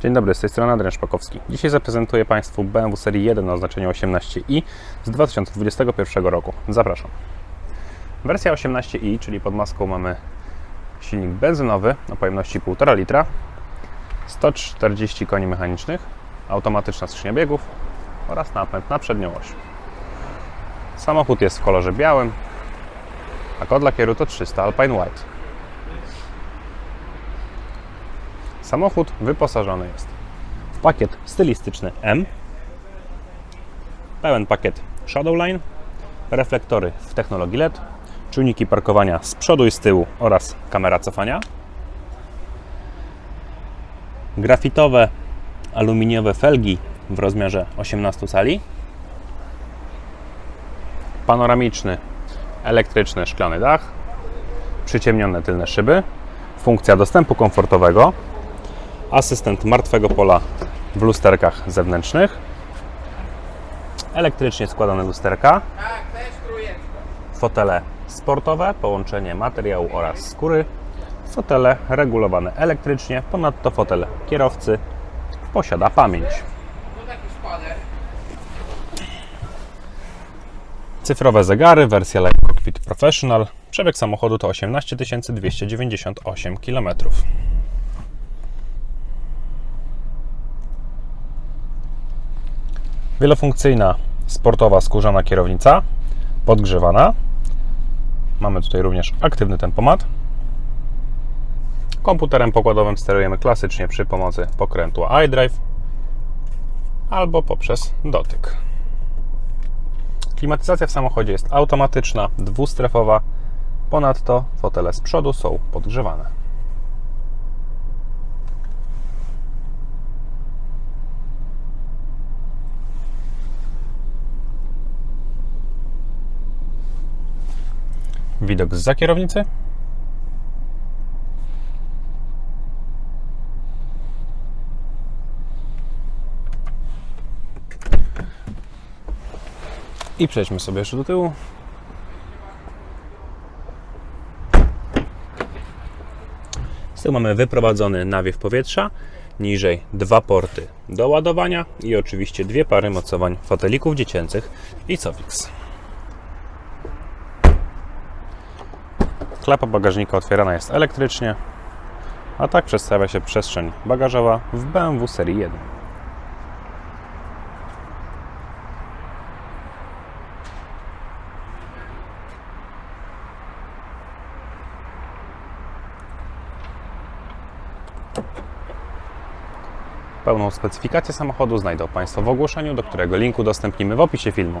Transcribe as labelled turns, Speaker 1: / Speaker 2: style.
Speaker 1: Dzień dobry, z tej strony Adrian Szpakowski. Dzisiaj zaprezentuję Państwu BMW serii 1 o oznaczeniu 18i z 2021 roku. Zapraszam. Wersja 18i, czyli pod maską mamy silnik benzynowy o pojemności 1,5 litra, 140 koni mechanicznych, automatyczna skrzynia biegów oraz napęd na przednią oś. Samochód jest w kolorze białym, a kod lakieru to 300 Alpine White. Samochód wyposażony jest. W pakiet stylistyczny M, pełen pakiet Shadowline, reflektory w technologii LED, czujniki parkowania z przodu i z tyłu oraz kamera cofania, grafitowe aluminiowe felgi w rozmiarze 18 cali, panoramiczny elektryczny szklany dach, przyciemnione tylne szyby, funkcja dostępu komfortowego, asystent martwego pola w lusterkach zewnętrznych, elektrycznie składane lusterka, fotele sportowe, połączenie materiału oraz skóry, fotele regulowane elektrycznie, ponadto fotel kierowcy posiada pamięć. Cyfrowe zegary, wersja Live Cockpit Professional. Przebieg samochodu to 18 298 km. Wielofunkcyjna, sportowa skórzana kierownica, podgrzewana. Mamy tutaj również aktywny tempomat. Komputerem pokładowym sterujemy klasycznie przy pomocy pokrętła iDrive albo poprzez dotyk. Klimatyzacja w samochodzie jest automatyczna, dwustrefowa. Ponadto fotele z przodu są podgrzewane. Widok z kierownicy. I przejdźmy sobie jeszcze do tyłu. Z tyłu mamy wyprowadzony nawiew powietrza, niżej dwa porty do ładowania i oczywiście dwie pary mocowań fotelików dziecięcych i Cofix. Klapa bagażnika otwierana jest elektrycznie, a tak przedstawia się przestrzeń bagażowa w BMW serii 1. Pełną specyfikację samochodu znajdą Państwo w ogłoszeniu, do którego linku udostępnimy w opisie filmu.